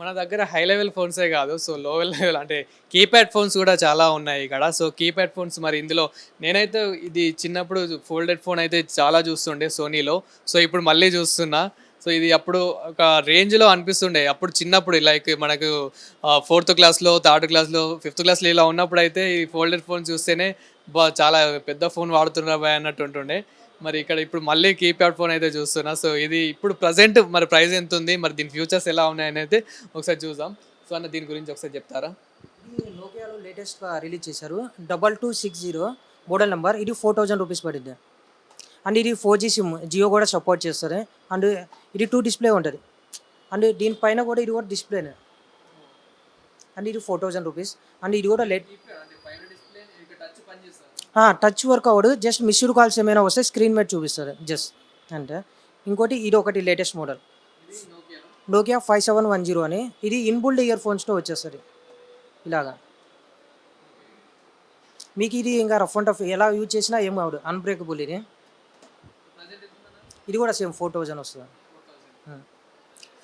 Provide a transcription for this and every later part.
మన దగ్గర high level ఫోన్సే కాదు. సో లో లెవెల్ అంటే కీప్యాడ్ ఫోన్స్ కూడా చాలా ఉన్నాయి ఇక్కడ. సో కీప్యాడ్ ఫోన్స్ మరి ఇందులో నేనైతే ఇది చిన్నప్పుడు ఫోల్డెడ్ ఫోన్ అయితే చాలా చూస్తుండే సోనీలో. సో ఇప్పుడు మళ్ళీ చూస్తున్నా. సో ఇది అప్పుడు ఒక రేంజ్లో అనిపిస్తుండే. అప్పుడు చిన్నప్పుడు లైక్ మనకు ఫోర్త్ క్లాస్లో థర్డ్ క్లాస్లో ఫిఫ్త్ క్లాస్లో ఇలా ఉన్నప్పుడు అయితే ఈ ఫోల్డెడ్ ఫోన్ చూస్తేనే బా చాలా పెద్ద ఫోన్ వాడుతున్నా బాయ్ అన్నట్టు ఉంటుండే. మరి ఇక్కడ ఇప్పుడు మళ్ళీ కీప్యాడ్ ఫోన్ అయితే చూస్తున్నా. సో ఇది ఇప్పుడు ప్రజెంట్ మరి ప్రైస్ ఎంత ఉంది? మరి దీని ఫ్యూచర్స్ ఎలా ఉన్నాయని అయితే ఒకసారి చూద్దాం. సో అన్న దీని గురించి ఒకసారి చెప్తారా? నోకియాలో లేటెస్ట్గా రిలీజ్ చేశారు. Double two six zero model number ఇది ఫోర్ థౌజండ్ రూపీస్ పడింది. అండ్ ఇది ఫోర్ జీ సిమ్ జియో కూడా సపోర్ట్ చేస్తారు అండ్ ఇది టూ డిస్ప్లే ఉంటుంది. అండ్ దీనిపైన కూడా ఇది కూడా డిస్ప్లేనే అండ్ ఇది ఫోర్ థౌజండ్ రూపీస్ అండ్ ఇది కూడా లేట్ టచ్ వర్క్ అవ్వదు జస్ట్ మిస్డ్ కాల్స్ ఏమైనా వస్తే స్క్రీన్ మీద చూపిస్తారు జస్ట్ అంటే uh, ఇంకోటి ఇది ఒకటి latest model Nokia five seven one zero అని. ఇది ఇన్బుల్డ్ ఇయర్ ఫోన్స్తో వచ్చేస్తుంది. ఇలాగా. మీకు ఇది ఇంకా రఫ్ అండ్ టఫ్ ఎలా యూజ్ చేసినా ఏం కావదు అన్బ్రేకబుల్ ఇది. ఇది కూడా సేమ్ ఫోర్ థౌజండ్ వస్తుంది.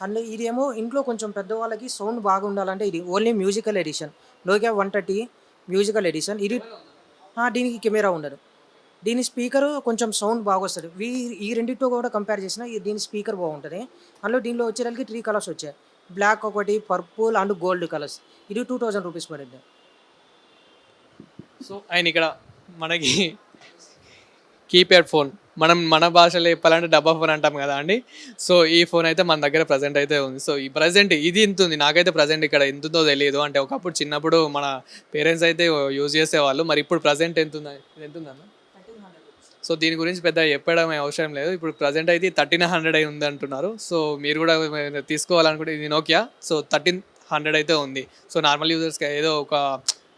అండ్ ఇది ఏమో ఇంట్లో కొంచెం పెద్దవాళ్ళకి సౌండ్ బాగుండాలంటే ఇది only musical edition Nokia one thirty musical edition ఇది దీనికి కెమెరా ఉండదు. దీని స్పీకర్ కొంచెం సౌండ్ బాగా వస్తుంది వీ ఈ రెండింటితో కూడా కంపేర్ చేసిన దీని స్పీకర్ బాగుంటుంది. అందులో దీనిలో వచ్చేసరికి త్రీ కలర్స్ వచ్చాయి. బ్లాక్ ఒకటి పర్పుల్ అండ్ గోల్డ్ కలర్స్. ఇది టూ థౌజండ్ రూపీస్ పడింది. సో ఆయన ఇక్కడ మనకి కీప్యాడ్ ఫోన్ మనం మన భాషలో చెప్పాలంటే డబ్బా ఫోన్ అంటాం కదా అండి. సో ఈ ఫోన్ అయితే మన దగ్గర ప్రజెంట్ అయితే ఉంది. సో ఈ ప్రజెంట్ ఇది ఇంత ఉంది. నాకైతే ప్రజెంట్ ఇక్కడ ఎంత ఉందో తెలియదు. అంటే ఒకప్పుడు చిన్నప్పుడు మన పేరెంట్స్ అయితే యూజ్ చేసేవాళ్ళు. మరి ఇప్పుడు ప్రజెంట్ ఎంత ఉంది ఎంత ఉందన్న సో దీని గురించి పెద్ద చెప్పడం అవసరం లేదు. ఇప్పుడు ప్రజెంట్ అయితే థర్టీన్ హండ్రెడ్ అయి ఉంది అంటున్నారు. సో మీరు కూడా తీసుకోవాలనుకుంటే ఇది నోకియా సో థర్టీన్ హండ్రెడ్ అయితే ఉంది. సో నార్మల్ యూజర్స్కి ఏదో ఒక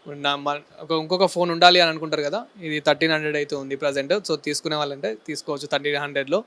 నా- ఒక ఇంకొక ఫోన్ ఉండాలి అని అనుకుంటారు కదా ఇది థర్టీన్ హండ్రెడ్ అయితే ఉంది ప్రజెంట్ సో తీసుకునే వాళ్ళంటే తీసుకోవచ్చు థర్టీన్ హండ్రెడ్లో